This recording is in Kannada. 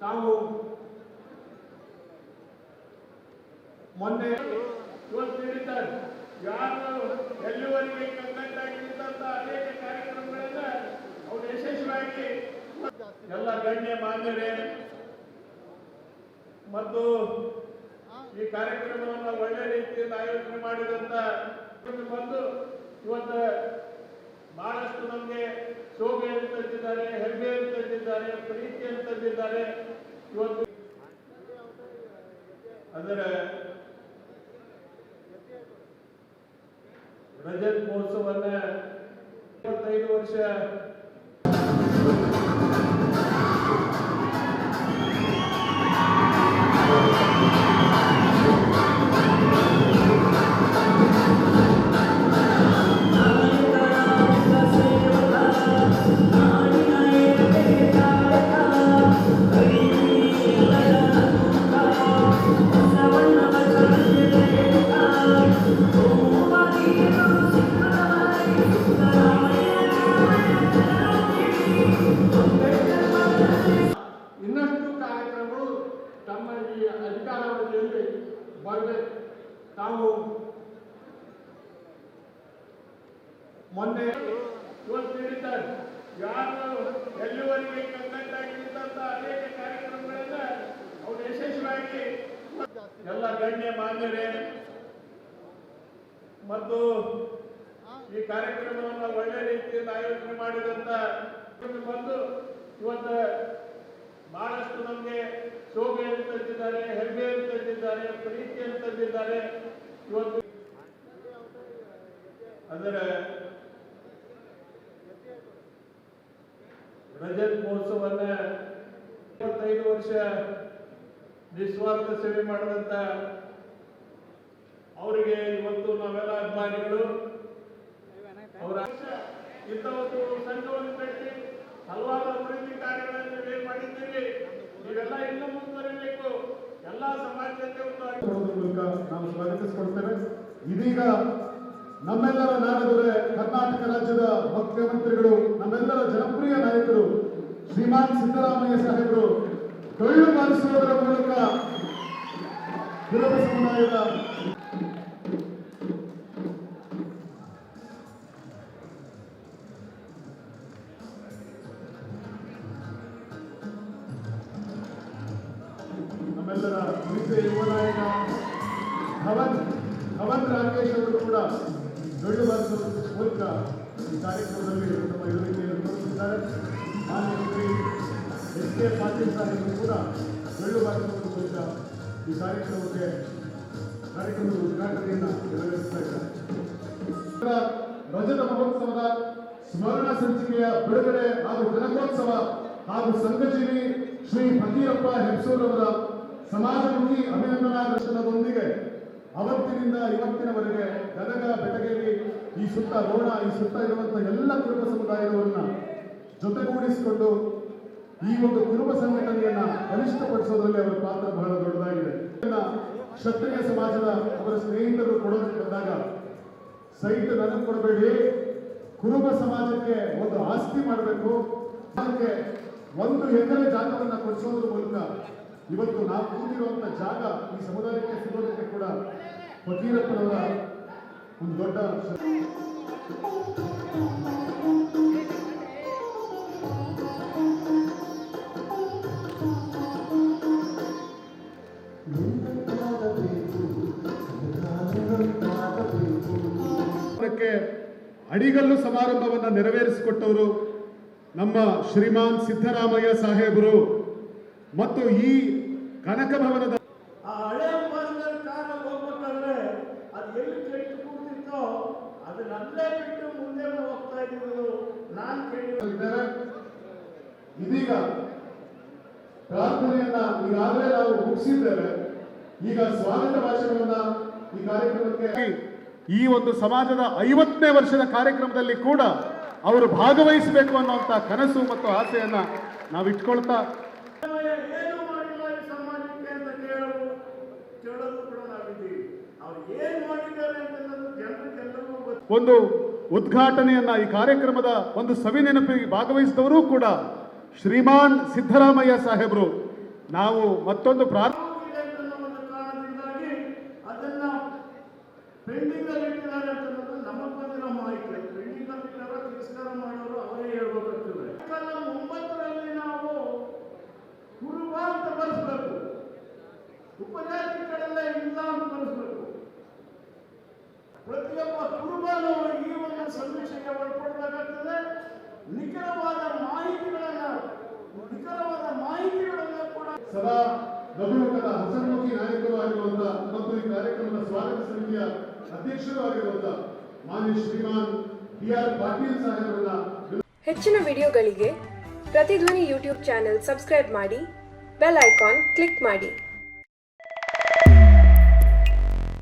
ತಾವು ಮೊನ್ನೆ ಇವತ್ತು ಯಾರು ಎಲ್ಲಿವರೆಗೆ ಕಂಟೆಂಟ್ ಆಗಿದ್ದಂತ ಅನೇಕ ಕಾರ್ಯಕ್ರಮಗಳನ್ನ ಅವರು ಯಶಸ್ವಿಯಾಗಿ ಎಲ್ಲ ಗಣ್ಯ ಮಾನ್ಯರೇ, ಮತ್ತು ಈ ಕಾರ್ಯಕ್ರಮವನ್ನು ಒಳ್ಳೆ ರೀತಿಯಿಂದ ಆಯೋಜನೆ ಮಾಡಿದಂತ ಬಂದು ಇವತ್ತು ಬಹಳಷ್ಟು ನಮಗೆ ಶೋಭೆಯನ್ನು ತಂದಿದ್ದಾರೆ ಹೆಮ್ಮೆಯನ್ನು ತಂದಿದ್ದಾರೆ ಪ್ರೀತಿಯನ್ನು ತಂದಿದ್ದಾರೆ ಇವತ್ತು ಅದರ ರಜತ್ ಮಹೋತ್ಸವನ್ನ ಇಪ್ಪತ್ತೈದು ವರ್ಷ ಇನ್ನಷ್ಟು ಕಾರ್ಯಕ್ರಮಗಳು ತಮ್ಮ ಈ ಅಧಿಕಾರಾವಧಿಯಲ್ಲಿ ಬರಬೇಕು ತಾವು ಮೊನ್ನೆ ಹೇಳಿದ್ದಾರೆ. ಯಾರು ಎಲ್ಲಿವರೆಗೆ ಆಗಿದ್ದಂತ ಅನೇಕ ಕಾರ್ಯಕ್ರಮಗಳನ್ನ ಅವರು ಯಶಸ್ವಿಯಾಗಿ ಎಲ್ಲ ಗಣ್ಯ ಮಾನ್ಯರೇ, ಮತ್ತು ಈ ಕಾರ್ಯಕ್ರಮವನ್ನು ಒಳ್ಳೆ ರೀತಿಯಿಂದ ಆಯೋಜನೆ ಮಾಡಿದಂತ ಬಂದು ಇವತ್ತು ಬಹಳಷ್ಟು ನಮಗೆ ಶೋಭೆಯನ್ನು ತಂದಿದ್ದಾರೆ ಹೆಮ್ಮೆಯನ್ನು ತಂದಿದ್ದಾರೆ ಪ್ರೀತಿಯನ್ನು ತಂದಿದ್ದಾರೆ. ಇವತ್ತು ಅದರ ರಜತ್ ಮಹೋತ್ಸವನ್ನ ಇಪ್ಪತ್ತೈದು ವರ್ಷ ನಿಸ್ವಾರ್ಥ ಸೇವೆ ಮಾಡಿದಂತ ಅವರಿಗೆ ಇವತ್ತು ನಾವೆಲ್ಲ ಅಭಿಮಾನಿಗಳು. ಅವರ ಇಂಥ ಒಂದು ಸಂಘವನ್ನು ಕಟ್ಟಿ ಹಲವಾರು ಅಭಿವೃದ್ಧಿ ಕಾರ್ಯಗಳನ್ನು ನೀವೇ ಮಾಡಿದ್ದೀರಿ ನೀವೆಲ್ಲ ಇನ್ನೂ ಮುಂದುವರಿಬೇಕು ಎಲ್ಲ ಸಮಾಜಕ್ಕೆ ಒಂದು ಕೊಡೋದ್ರ ಮೂಲಕ ನಾವು ಇದೀಗ ನಮ್ಮೆಲ್ಲರ ನಾಡದವರೇ ಕರ್ನಾಟಕ ರಾಜ್ಯದ ಮುಖ್ಯಮಂತ್ರಿಗಳು, ನಮ್ಮೆಲ್ಲರ ಜನಪ್ರಿಯ ನಾಯಕರು, ಶ್ರೀಮಾನ್ ಸಿದ್ದರಾಮಯ್ಯ ಸಾಹೇಬರು ಡೊಳ್ಳು ಮಾಡಿಸುವುದರ ಮೂಲಕ ಸಮುದಾಯದ ಧವನ್ ಅವನ್ ರಾಕೇಶ್ ಅವರು ಕೂಡ ಡೊಳ್ಳು ಬಾರಿಸುವ ಮೂಲಕ ಈ ಕಾರ್ಯಕ್ರಮದಲ್ಲಿ ತಮ್ಮ ಯೋಜನೆಯನ್ನು ತೋರಿಸಿದ್ದಾರೆ ಮಾನ್ಯ ಶ್ರೀ ಎಸ್ ಕೆ ಪಾಟೀಲ್ ಸಾಹೇಬರು ಕೂಡ ಡೊಳ್ಳು ಬಾರಿಸುವ ಮೂಲಕ ಈ ಕಾರ್ಯಕ್ರಮಕ್ಕೆ ಕಾರ್ಯಕ್ರಮದ ಉದ್ಘಾಟನೆಯನ್ನು ನೆರವೇರಿಸ್ತಾ ಇದ್ದಾರೆ. ರಜತ ಮಹೋತ್ಸವದ ಸ್ಮರಣ ಸಂಚಿಕೆಯ ಬಿಡುಗಡೆ ಹಾಗೂ ಕನಕೋತ್ಸವ ಹಾಗೂ ಸಂಘಜೀವಿ ಶ್ರೀ ಫಕೀರಪ್ಪ ಹೆಬ್ಸೂರವರ ಸಮಾಜಮುಖಿ ಅಭಿನಂದನಾ ದರ್ಶನದೊಂದಿಗೆ ಅವತ್ತಿನಿಂದ ಇವತ್ತಿನವರೆಗೆ ಗದಗ ಬೆಟಗೇರಿ, ಈ ಸುತ್ತ ರೋಣ ಈ ಸುತ್ತ ಇರುವಂತಹ ಎಲ್ಲ ಕುರುಬ ಸಮುದಾಯದವರನ್ನ ಜೊತೆಗೂಡಿಸಿಕೊಂಡು ಈ ಒಂದು ಕುರುಬ ಸಂಘಟನೆಯನ್ನ ಬಲಿಷ್ಠಪಡಿಸೋದ್ರಲ್ಲಿ ಅವರ ಪಾತ್ರ ಬಹಳ ದೊಡ್ಡದಾಗಿದೆ. ಕ್ಷತ್ರಿಯ ಸಮಾಜದ ಅವರ ಸ್ನೇಹಿತರು ಕೊಡೋದಕ್ಕೆ ಬಂದಾಗ ಸೈಟ್ ನನಗೆ ಕೊಡಬೇಡಿ. ಕುರುಬ ಸಮಾಜಕ್ಕೆ ಒಂದು ಆಸ್ತಿ ಮಾಡಬೇಕು. ಅದಕ್ಕೆ ಒಂದು ಎಕರೆ ಜಾಗವನ್ನ ಕೊಡಿಸೋದ್ರ ಮೂಲಕ ಇವತ್ತು ನಾವು ಕೂತಿರುವಂತ ಜಾಗ ಈ ಸಮುದಾಯಕ್ಕೆ ಸಿಗೋದಕ್ಕೆ ಕೂಡ ಫಕೀರಪ್ಪನವರ ಒಂದು ದೊಡ್ಡ ಅಡಿಗಲ್ಲು ಸಮಾರಂಭವನ್ನು ನೆರವೇರಿಸಿಕೊಟ್ಟವರು ನಮ್ಮ ಶ್ರೀಮಾನ್ ಸಿದ್ದರಾಮಯ್ಯ ಸಾಹೇಬರು ಮತ್ತು ಈ ಕನಕ ಭವನದ ಅದು ಎಲ್ಲಿ ಕೆಟ್ಟು ಕೂತಿತ್ತೋ ಅದನ್ನಲ್ಲೇ ಬಿಟ್ಟು ಮುಂದೆ ಹೋಗ್ತಾ ಇದ್ದೀವಿ ನಾನು ಕೇಳಿದ್ದಾರೆ ಇದೀಗ ಪ್ರಾರ್ಥನೆಯನ್ನ ಈಗಾಗಲೇ ನಾವು ಮುಗಿಸಿದ್ದೇವೆ. ಈಗ ಸ್ವಾಗತ ಭಾಷಣವನ್ನ ಈ ಕಾರ್ಯಕ್ರಮಕ್ಕೆ ಈ ಒಂದು ಸಮಾಜದ ಐವತ್ತನೇ ವರ್ಷದ ಕಾರ್ಯಕ್ರಮದಲ್ಲಿ ಕೂಡ ಅವರು ಭಾಗವಹಿಸಬೇಕು ಅನ್ನುವಂತ ಕನಸು ಮತ್ತು ಆಸೆಯನ್ನ ನಾವು ಇಟ್ಕೊಳ್ತಾ ಒಂದು ಉದ್ಘಾಟನೆಯನ್ನ ಈ ಕಾರ್ಯಕ್ರಮದ ಒಂದು ಸವಿ ನೆನಪಿಗೆ ಭಾಗವಹಿಸಿದವರು ಕೂಡ ಶ್ರೀಮಾನ್ ಸಿದ್ದರಾಮಯ್ಯ ಸಾಹೇಬರು. ನಾವು ಮತ್ತೊಂದು ಪ್ರಾರ್ಥನೆ ಸಮೀಕ್ಷೆಗೆ ಒಳಪಡಬೇಕಾಗ್ತದೆ ನಿಖರವಾದ ಮಾಹಿತಿಗಳನ್ನು ನಿಖರವಾದ ಮಾಹಿತಿಗಳನ್ನ ಕೂಡ ಸದಾ ನಗುಮುಖದ ಹಸನ್ಮುಖಿ ನಾಯಕರು ಆಗಿರುವಂತಹ ಮತ್ತು ಈ ಕಾರ್ಯಕ್ರಮದ ಸ್ವಾಗತ ಸಮಿತಿಯ ಅಧ್ಯಕ್ಷರು ಆಗಿರುವಂತಹ ಮಾನ್ಯ ಶ್ರೀಮಾನ್ ಬಿ ಆರ್ ಪಾಟೀಲ್ ಸಾಹೇಬರನ್ನ ಹೆಚ್ಚಿನ ವಿಡಿಯೋಗಳಿಗೆ ಪ್ರತಿಧ್ವನಿ ಯೂಟ್ಯೂಬ್ ಚಾನೆಲ್ ಸಬ್ಸ್ಕ್ರೈಬ್ ಮಾಡಿ ಬೆಲ್ ಐಕಾನ್ ಕ್ಲಿಕ್ ಮಾಡಿ.